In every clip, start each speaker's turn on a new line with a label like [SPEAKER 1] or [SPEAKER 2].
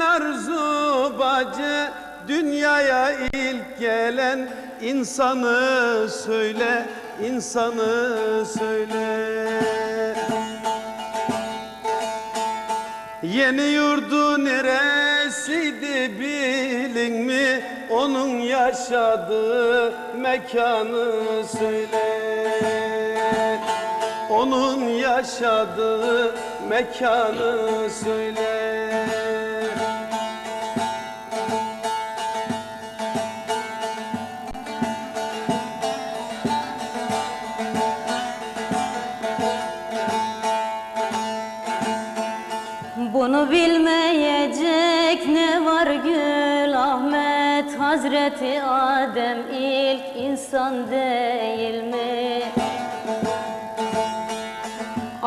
[SPEAKER 1] arzu bacı. Dünyaya ilk gelen insanı söyle insanı söyle. Yeni yurdu neresiydi bilin mi? Onun yaşadığı mekanı söyle. Onun yaşadığı mekanı söyle
[SPEAKER 2] Bunu bilmeyecek ne var Gül Ahmet Hazreti Adem ilk insan değil mi?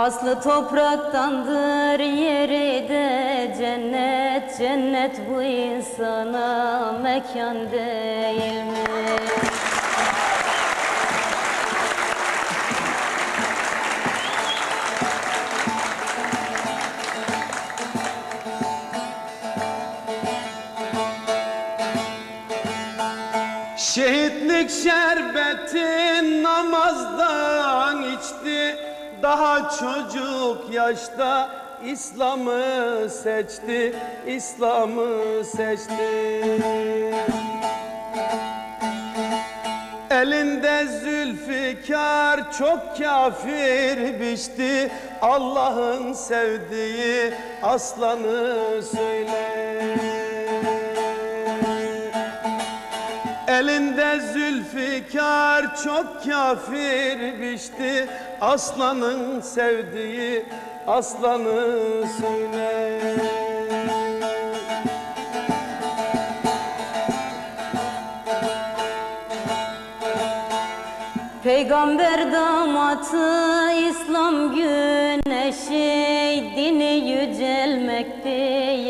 [SPEAKER 2] Aslı topraktandır yeri de cennet Cennet bu insana mekan değil mi?
[SPEAKER 1] Şehitlik şerbetin namazdan içti Daha çocuk yaşta İslam'ı seçti İslam'ı seçti. Elinde zülfikar çok kafir biçti. Allah'ın sevdiği aslanı söyle. Elinde zülfikar çok kafir biçti Aslanın sevdiği aslanı söyle.
[SPEAKER 2] Peygamber damatı İslam güneşi Dini yücelmekti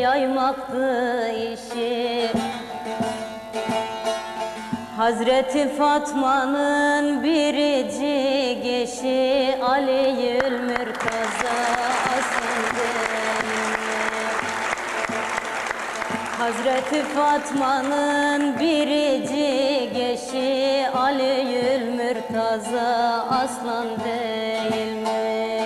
[SPEAKER 2] yaymaktı işi Hazreti Fatma'nın biricik eşi Ali'ül Mürtaza Hazreti Fatma'nın biricik eşi Ali'ül Mürtaza aslan değil mi?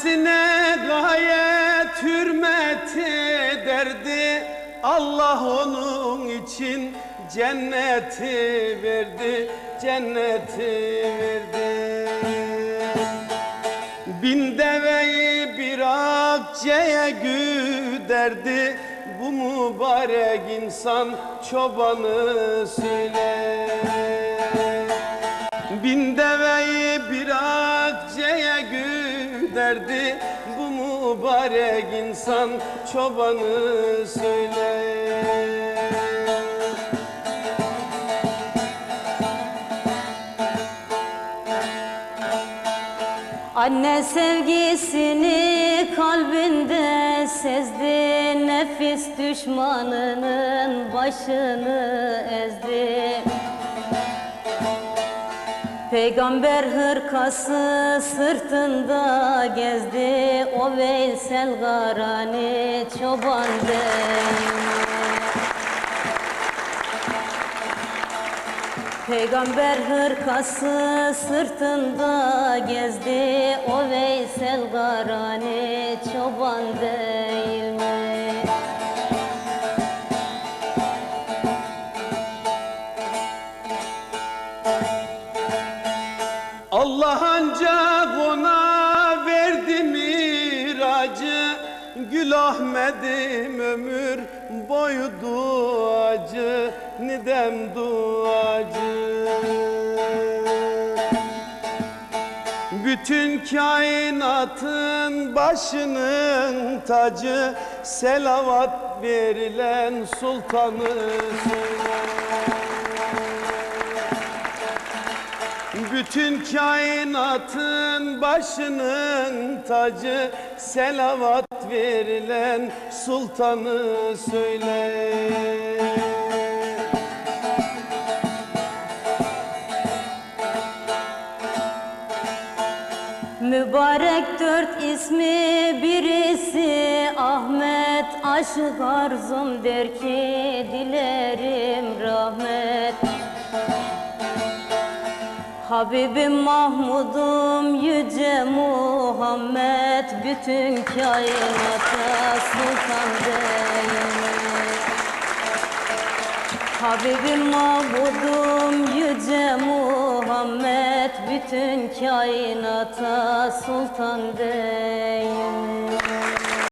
[SPEAKER 1] Annesine gayet hürmet ederdi. Allah onun için cenneti verdi Cenneti verdi. Bin deveyi bir akçeye güderdi. Bu mübarek insan çobanı söyle mübarek insan çobanı söyle.
[SPEAKER 2] Anne sevgisini kalbinde sezdi Nefis düşmanının başını ezdi Peygamber hırkası sırtında gezdi. O Veysel Garani çoban? Peygamber hırkası sırtında gezdi. O Veysel Garani çoban değil
[SPEAKER 1] Gül Ahmet'im ömür boyu duacı Nidem duacı. Bütün kainatın başının tacı Selavat verilen sultanı. Bütün kainatın başının tacı Selavat verilen sultanı söyle.
[SPEAKER 2] Mübarek dört ismi birisi Ahmet Aşık arzum der ki dilerim rahmet. Habibim Mahmudum yüce Muhammed Bütün kainata sultan değilmiş. Habibim Mahmudum yüce Muhammed Bütün kainata sultan değilmiş